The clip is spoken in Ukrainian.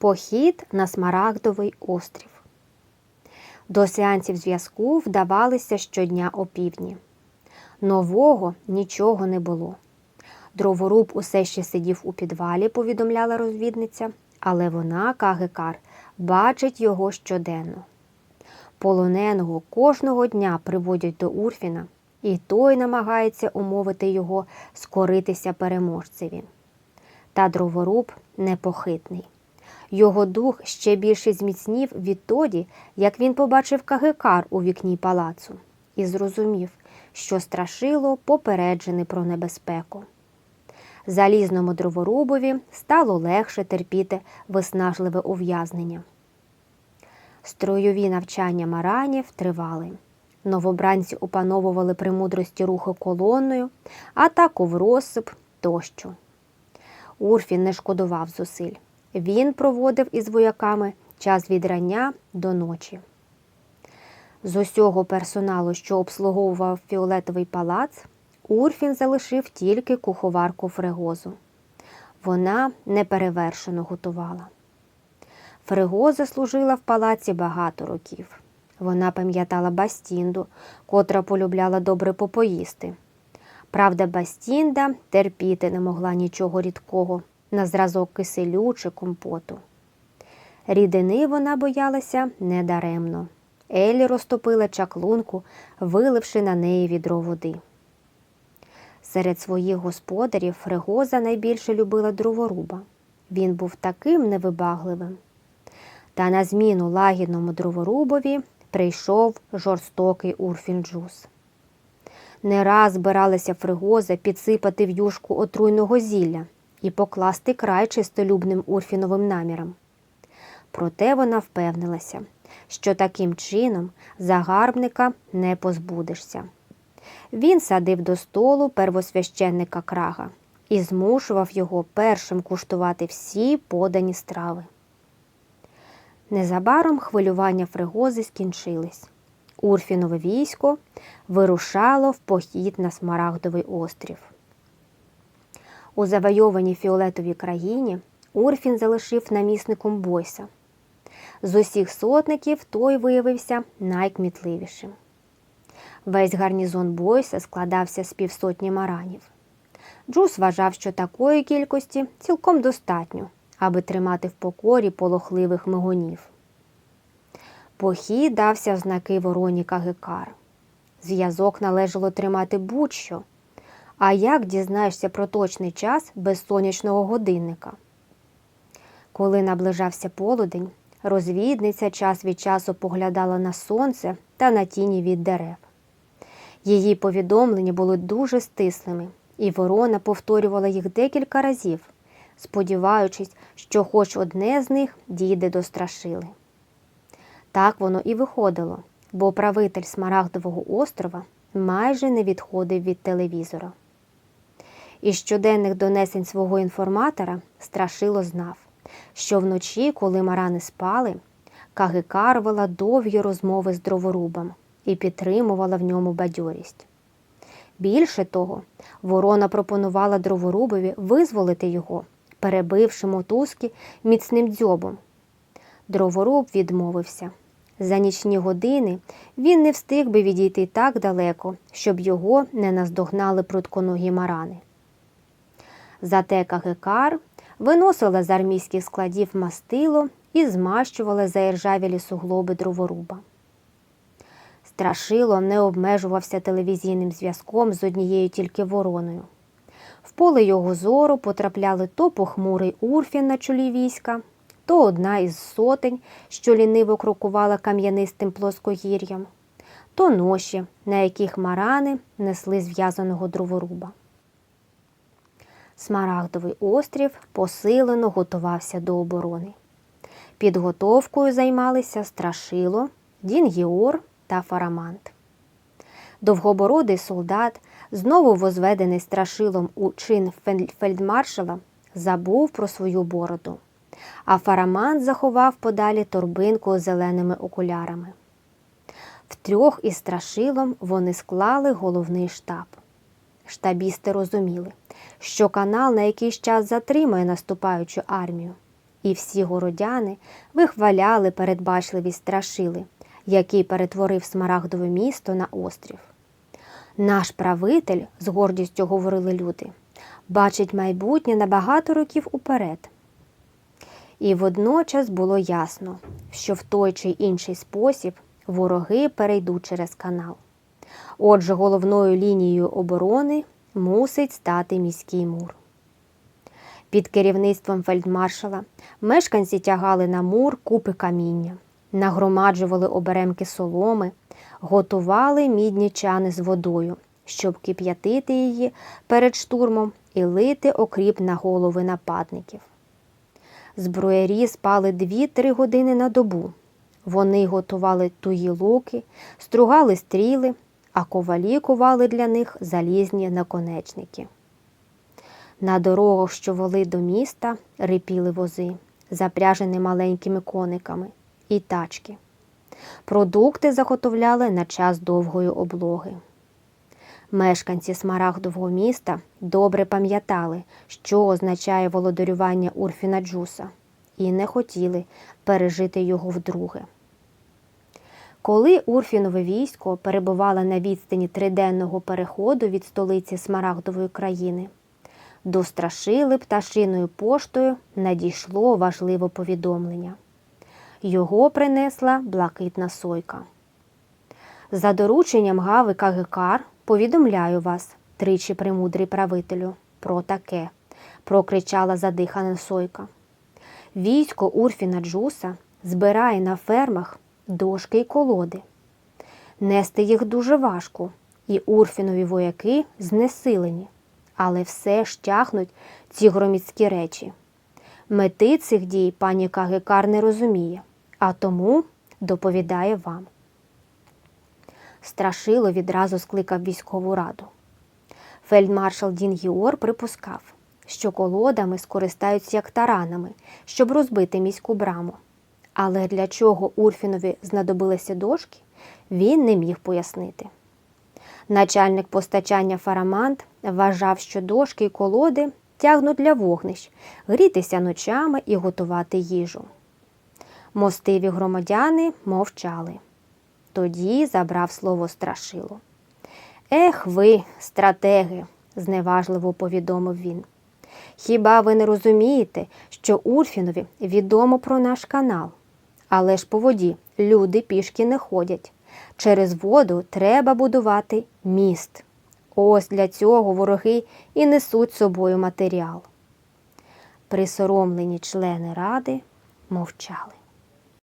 Похід на Смарагдовий острів. До сеансів зв'язку вдавалися щодня опівдні. Нового нічого не було. Дроворуб усе ще сидів у підвалі, повідомляла розвідниця, але вона, Кагекар, бачить його щоденно. Полоненого кожного дня приводять до Урфіна, і той намагається умовити його скоритися переможцеві. Та дроворуб непохитний. Його дух ще більше зміцнів відтоді, як він побачив кагекар у вікні палацу, і зрозумів, що страшило попереджений про небезпеку. Залізному дроворубові стало легше терпіти виснажливе ув'язнення. Стройові навчання маранів тривали. Новобранці опановували премудрості руху колонною, атаку в розсип тощо. Урфін не шкодував зусиль. Він проводив із вояками час від рання до ночі. З усього персоналу, що обслуговував фіолетовий палац, Урфін залишив тільки куховарку Фрегозу. Вона неперевершено готувала. Фрегоза служила в палаці багато років. Вона пам'ятала Бастінду, котра полюбляла добре попоїсти. Правда, Бастінда терпіти не могла нічого рідкого на зразок киселю чи компоту. Рідини вона боялася недаремно. Елі розтопила чаклунку, виливши на неї відро води. Серед своїх господарів Фрегоза найбільше любила дроворуба. Він був таким невибагливим. Та на зміну лагідному дроворубові прийшов жорстокий урфінджус. Не раз збиралася Фригоза підсипати в юшку отруйного зілля і покласти край чистолюбним урфіновим намірам. Проте вона впевнилася, що таким чином загарбника не позбудешся. Він садив до столу первосвященника крага і змушував його першим куштувати всі подані страви. Незабаром хвилювання Фригози скінчились. Урфінове військо вирушало в похід на Смарагдовий острів. У завойованій фіолетовій країні Урфін залишив намісником Бойса. З усіх сотників той виявився найкмітливішим. Весь гарнізон Бойса складався з півсотні маранів. Джус вважав, що такої кількості цілком достатньо, аби тримати в покорі полохливих мигунів. Похід дався в знаки вороні Кагекар. Зв'язок належало тримати будь-що. А як дізнаєшся про точний час без сонячного годинника? Коли наближався полудень, розвідниця час від часу поглядала на сонце та на тіні від дерев. Її повідомлення були дуже стислими, і ворона повторювала їх декілька разів, сподіваючись, що хоч одне з них дійде до страшили. Так воно і виходило, бо правитель Смарагдового острова майже не відходив від телевізора. Із щоденних донесень свого інформатора Страшило знав, що вночі, коли марани спали, Кагикар вела довгі розмови з дроворубом і підтримувала в ньому бадьорість. Більше того, ворона пропонувала дроворубові визволити його, перебивши мотузки міцним дзьобом. Дроворуб відмовився. За нічні години він не встиг би відійти так далеко, щоб його не наздогнали прутконогі марани. Зате Кагекар виносила з армійських складів мастило і змащувала заіржавілі суглоби дроворуба. Страшило не обмежувався телевізійним зв'язком з однією тільки вороною. В поле його зору потрапляли то похмурий Урфін на чолі війська, то одна із сотень, що ліниво крокувала кам'янистим плоскогір'ям, то ноші, на яких марани несли зв'язаного дроворуба. Смарагдовий острів посилено готувався до оборони. Підготовкою займалися Страшило, Дінгіор та Фарамант. Довгобородий солдат, знову возведений страшилом у чин фельдмаршала, забув про свою бороду, а Фарамант заховав подалі торбинку зеленими окулярами. Втрьох із страшилом вони склали головний штаб. Штабісти розуміли, що канал на якийсь час затримає наступаючу армію. і всі городяни вихваляли передбачливість страшили, який перетворив смарагдове місто на острів. Наш правитель, з гордістю говорили люди, бачить майбутнє на багато років уперед. І водночас було ясно, що в той чи інший спосіб вороги перейдуть через канал. Отже, головною лінією оборони мусить стати міський мур. Під керівництвом фельдмаршала мешканці тягали на мур купи каміння, нагромаджували оберемки соломи, готували мідні чани з водою, щоб кип'ятити її перед штурмом і лити окріп на голови нападників. Зброярі спали 2-3 години на добу. Вони готували туї луки, стругали стріли, а ковалі кували для них залізні наконечники. На дорогах, що вели до міста, рипіли вози, запряжені маленькими кониками, і тачки. Продукти заготовляли на час довгої облоги. Мешканці Смарагдового міста добре пам'ятали, що означає володарювання Урфіна Джуса, і не хотіли пережити його вдруге. Коли Урфінове військо перебувало на відстані триденного переходу від столиці Смарагдової країни, до страшили пташиною поштою надійшло важливе повідомлення. Його принесла блакитна сойка. За дорученням Гави Кагикар повідомляю вас, тричі премудрий правителю, про таке, прокричала задихана сойка. Військо Урфіна Джуса збирає на фермах дошки й колоди. Нести їх дуже важко, і Урфінові вояки знесилені, але все ж тягнуть ці громіцькі речі. Мети цих дій пані Кагикар не розуміє, а тому доповідає вам. Страшило відразу скликав військову раду. Фельдмаршал Дін Гіор припускав, що колодами скористаються як таранами, щоб розбити міську браму. Але для чого Урфінові знадобилися дошки, він не міг пояснити. Начальник постачання Фарамант вважав, що дошки й колоди тягнуть для вогнищ, грітися ночами і готувати їжу. Мостиві громадяни мовчали. Тоді забрав слово страшило. Ех ви, стратеги, зневажливо повідомив він. Хіба ви не розумієте, що Урфінові відомо про наш канал? Але ж по воді люди пішки не ходять. Через воду треба будувати міст. Ось для цього вороги і несуть собою матеріал. Присоромлені члени ради мовчали.